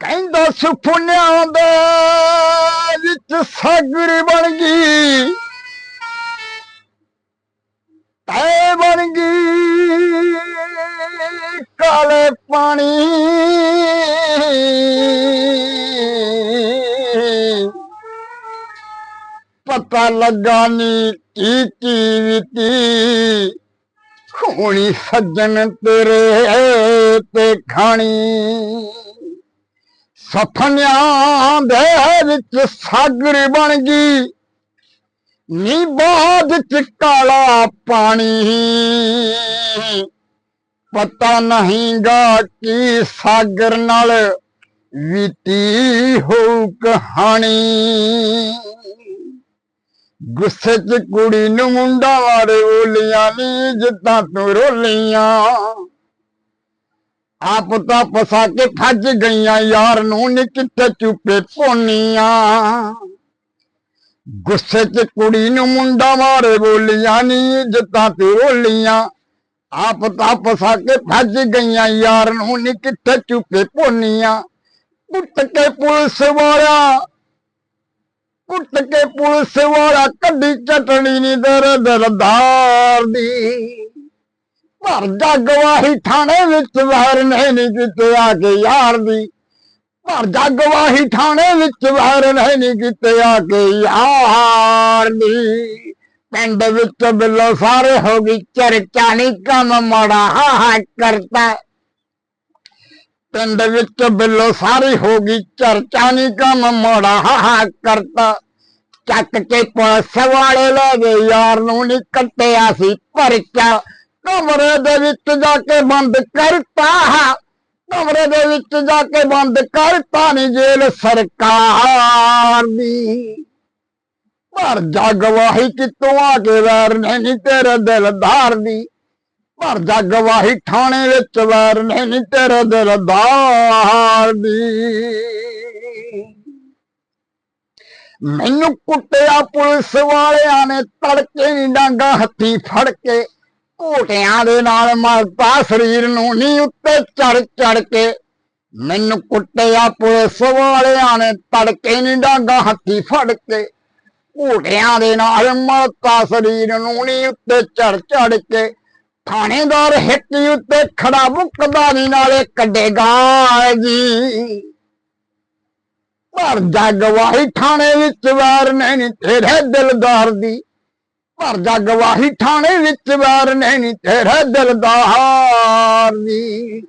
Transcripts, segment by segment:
ਕਹਿੰਦਾ ਸੁਪਨਿਆਂ ਦੇ ਵਿੱਚ ਸਾਗਰ ਬਣ ਗਈ। ਤੈ ਬਣ ਗਈ ਕਾਲੇ ਪਾਣੀ। ਪਤਾ ਲੱਗਾ ਨੀ ਕੀ ਕੀ ਵਿਤੀ ਸੱਜਣ ਤੇਰੇ ਤੇ ਖਾਣੀ। ਸੁਪਨਿਆਂ ਦੇ ਵਿੱਚ ਸਾਗਰ ਬਣ ਗਈ। ਨੀ ਬਾਦ ਚ ਕਾਲਾ ਪਾਣੀ। ਪਤਾ ਨਹੀਂਗਾ ਕੀ ਸਾਗਰ ਨਾਲ ਵੀਤੀ ਹੋਊ ਕਹਾਣੀ। ਗੁੱਸੇ ਚ ਕੁੜੀ ਨੂੰ ਮੁੰਡਾ ਵਾਰੇ ਬੋਲੀਆਂ, ਨੀ ਜਿੱਦਾਂ ਤੂੰ ਰੋਲੀਆਂ। ਆਪ ਤਾਂ ਫਸਾ ਕੇ ਫੱਜ ਗਈਆਂ ਯਾਰ ਨੂੰ ਨੀ ਕਿੱਥੇ ਚੁੱਪੇ ਪੋਨੀਆਂ ਗੁੱਸੇ ਚ ਕੁੜੀ ਨੂੰ ਮੁੰਡਾ ਮਾਰੇ ਬੋਲੀਆਂ, ਨੀ ਜਿੱਦਾਂ ਤੂੰ ਰੋਲੀਆਂ। ਆਪ ਤਾਂ ਫਸਾ ਕੇ ਫੱਜ ਗਈਆਂ ਯਾਰ ਨੂੰ ਨੀ ਕਿੱਥੇ ਚੁੱਪੇ ਪੋਨੀਆਂ ਕੁੱਟ ਕੇ ਪੁਲਿਸ ਵਾਲਾ, ਕੁੱਟ ਕੇ ਪੁਲਿਸ ਵਾਲਾ ਕੱਢੀ ਚਟਣੀ ਨੀ ਦਰ ਦਰਦਾਰ ਦੀ। ਭਰ ਜਾ ਗਵਾਹੀ ਥਾਣੇ ਵਿੱਚ ਵਹਿਰ ਨਹੀਂ ਕਿਤੇ ਆ ਕੇ ਯਾਰ ਦੀ। ਭਰ ਗਵਾਹੀ ਥਾਣੇ ਵਿੱਚ ਵਹਿਰ ਨਹੀਂ ਕਿਤੇ ਆ ਕੇ ਯਾਰ ਦੀ। ਪਿੰਡ ਵਿੱਚ ਬਿੱਲੋ ਸਾਰੇ ਹੋ ਗਈ, ਚਰਚਾ ਨੀ ਕੰਮ ਮਾੜਾ, ਹਾ ਕਰਤਾ। ਪਿੰਡ ਵਿੱਚ ਬਿੱਲੋ ਸਾਰੀ ਹੋ ਗਈ, ਚਰਚਾ ਨੀ ਕੰਮ ਮਾੜਾ, ਹਾ ਕਰਤਾ। ਚੱਕ ਕੇ ਪੁਲਿਸ ਵਾਲੇ ਲੈ ਗਏ, ਯਾਰ ਨੂੰ ਨੀ ਕੱਟਿਆ ਸੀ ਪਰਚਾ। ਕਮਰੇ ਦੇ ਵਿੱਚ ਜਾ ਕੇ ਬੰਦ ਕਰਤਾ। ਕਮਰੇ ਦੇ ਵਿੱਚ ਜਾ ਕੇ ਬੰਦ ਕਰਤਾ ਨੀ ਜੇਲ ਸਰਕਾਰ ਦੀ। ਪਰ ਜਾ ਕਿਤੋਂ ਆ ਕੇ ਵੈਰ ਨਹੀਂ ਤੇਰੇ ਦਿਲਦਾਰ ਦੀ ਪਰ ਜਾ ਥਾਣੇ ਵਿੱਚ ਵੈਰ ਨਹੀਂ ਤੇਰੇ ਦਿਲਦਾਰ ਦੀ ਮੈਨੂੰ ਕੁੱਟਿਆ ਪੁਲਿਸ ਵਾਲਿਆਂ ਨੇ ਤੜਕੇ ਨੀ ਡਾਂਗਾ ਹੱਥੀ ਫੜ ਕੇ। ਘੋਟਿਆਂ ਦੇ ਨਾਲ ਮਰਤਾ ਸਰੀਰ ਨੂੰ ਨੀ ਉੱਤੇ ਚੜ ਚੜ ਕੇ। ਮੈਨੂੰ ਕੁੱਟਿਆ ਪੁਲਿਸ ਵਾਲਿਆਂ ਨੇ, ਤੜਕੇ ਨਹੀਂ ਡਾਂਗਾ ਹੱਥੀ ਫੜ ਕੇ। ਘੋਟਿਆਂ ਦੇ ਨਾਲ ਮਰਤਾ ਸਰੀਰ ਨੂੰ ਨੀ ਉੱਤੇ ਚੜ ਚੜ ਕੇ। ਥਾਣੇਦਾਰ ਹਿੱਟੀ ਉੱਤੇ ਖੜਾ ਮੁੱਕਦਾ ਨੀ ਨਾਲੇ ਕੱਢੇਗਾ ਜੀ। ਪਰ ਜਾ ਥਾਣੇ ਵਿੱਚ ਵਾਰ ਨਹੀਂ ਤੇਰੇ ਦਿਲਦਾਰ ਦੀ। ਪਰ ਗਵਾਹੀ ਥਾਣੇ ਵਿੱਚ ਵਾਰ ਨਹੀਂ, ਤੇਰੇ ਦਿਲਦਾਰ ਦੀ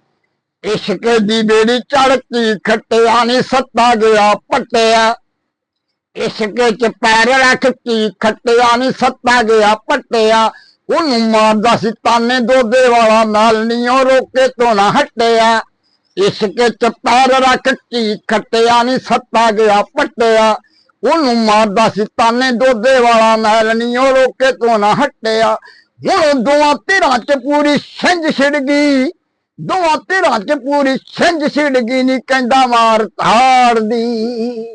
ਇਸ਼ਕ ਦੀ ਬੇੜੀ ਚੜਤੀ ਖੱਟਿਆ ਨੀ, ਸੱਤਾ ਗਿਆ ਪੱਟਿਆ। ਇਸ਼ਕ ਚ ਪੈਰ ਰੱਖ ਖੱਟਿਆ ਨੀ, ਸੱਤਾ ਗਿਆ ਪੱਟਿਆ। ਉਹਨੂੰ ਮਾਰਦਾ ਸੀ ਤਾਨੇ ਦੋਦੇ ਵਾਲਾ, ਨਾਲ ਨੀ ਉਹ ਰੋਕੇ ਤੋਂ ਨਾ ਹਟਿਆ। ਇਸ਼ਕ ਚ ਪੈਰ ਰੱਖ ਖੱਟਿਆ ਨੀ, ਸੱਤਾ ਗਿਆ ਪੱਟਿਆ। ਉਹਨੂੰ ਮਾਰਦਾ ਸੀ, ਤਾਨੇ ਦੋਦੇ ਵਾਲਾ ਨਾਲ ਨੀ ਉਹ ਰੋਕੇ ਤੋਂ ਨਾ ਹਟਿਆ। ਹੁਣ ਦੋਵਾਂ ਧਿਰਾਂ ਚ ਪੂਰੀ ਛਿੰਝ ਛਿੜ ਗਈ। ਦੋਵਾਂ ਧਿਰਾਂ ਚ ਪੂਰੀ ਛਿੰਝ ਛਿੜ ਗਈ, ਨੀ ਕਹਿੰਦਾ ਮਾਰ ਧਾੜ ਦੀ।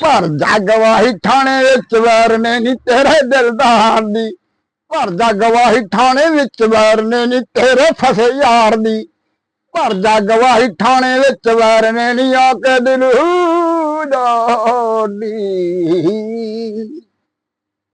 ਪਰ ਜਾ ਗਵਾਹੀ ਥਾਣੇ ਵਿੱਚ ਵੈਰ ਨੇ ਨੀ ਤੇਰੇ ਦਿਲਦਾਰ ਦੀ ਪਰ ਜਾ ਗਵਾਹੀ ਥਾਣੇ ਵਿੱਚ ਵੈਰ ਨੇ ਨੀ, ਤੇਰੇ ਫਸੇ ਯਾਰ ਦੀ। ਪਰ ਜਾ ਗਵਾਹੀ ਥਾਣੇ ਵਿੱਚ ਵੈਰ ਨੇ ਨੀ ਆ ਕੇ ਦਿਲ ਦਾ ਦੀ